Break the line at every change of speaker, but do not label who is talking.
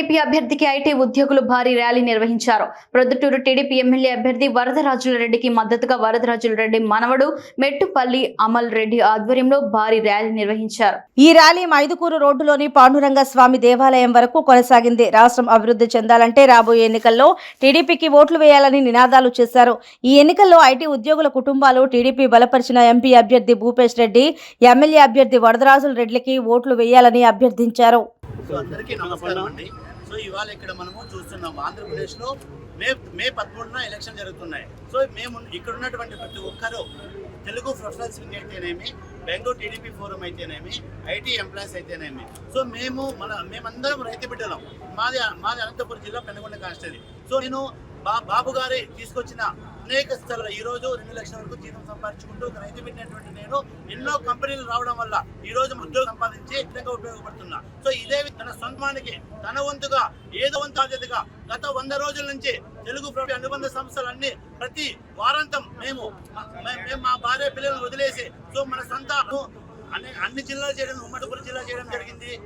TDP అభ్యర్థికి IT ఉద్యోగులు భారీ ర్యాలీ నిర్వహించారు. ప్రొద్దుటూరు టీడీపీ ఎమ్మెల్యే అభ్యర్థి వరదరాజుల రెడ్డికి మద్దతుగా వరదరాజుల రెడ్డి మనవడు మెట్టుపల్లి అమల్ రెడ్డి ఆధ్వర్యంలో భారీ ర్యాలీ నిర్వహించారు.
ఈ ర్యాలీ మైదుకూరు రోడ్డులోని పాండురంగ స్వామి దేవాలయం వరకు కొనసాగింది. రాష్ట్రం అభివృద్ధి చెందాలంటే రాబోయే ఎన్నికల్లో టీడీపీకి ఓట్లు వేయాలని నినాదాలు చేశారు. ఈ ఎన్నికల్లో ఐటీ ఉద్యోగుల కుటుంబాలు టీడీపీ బలపరిచిన ఎంపీ అభ్యర్థి భూపేష్ రెడ్డి ఎమ్మెల్యే అభ్యర్థి వరదరాజుల రెడ్డికి ఓట్లు వేయాలని అభ్యర్థించారు.
సో అందరికీ నమస్కారం. అండి సో ఇవాళ ఇక్కడ మనము చూస్తున్నాం ఆంధ్రప్రదేశ్లో మే మే పదమూడున ఎలక్షన్ జరుగుతున్నాయి. సో మేము ఇక్కడ ఉన్నటువంటి ప్రతి ఒక్కరూ తెలుగు ప్రొఫెషనల్ సింగ్ అయితేనేమి బెంగళూరు టీడీపీ ఫోరం అయితేనేమి ఐటీ ఎంప్లాయీస్ అయితేనేమి. సో మేము మన మేమందరం రైతు బిడ్డలం. మాది మాది అనంతపురం జిల్లా పెనుగొండ కాన్స్టెన్సీ సో నేను బా బాబు గారి తీసుకొచ్చిన అనేక స్థలాలు. ఈ రోజు రెండు లక్షల వరకు జీతం సంపాదించుకుంటూ ఒక రైతు పెట్టినటువంటి నేను ఎన్నో కంపెనీలు రావడం వల్ల ఈ రోజు ఉద్యోగం సంపాదించి విధంగా ఉపయోగపడుతున్నా. సో ఇదే వి- తన వంతుగా ఏదో వంతు గత వంద రోజుల నుంచి తెలుగు ప్రభుత్వ అనుబంధ సంస్థలన్నీ ప్రతి వారాంతం మేము మేము మా భార్య పిల్లలను వదిలేసి సో మన సంతానం అన్ని అన్ని జిల్లాలు చేయడం ఉమ్మడిపురం జిల్లా చేయడం జరిగింది.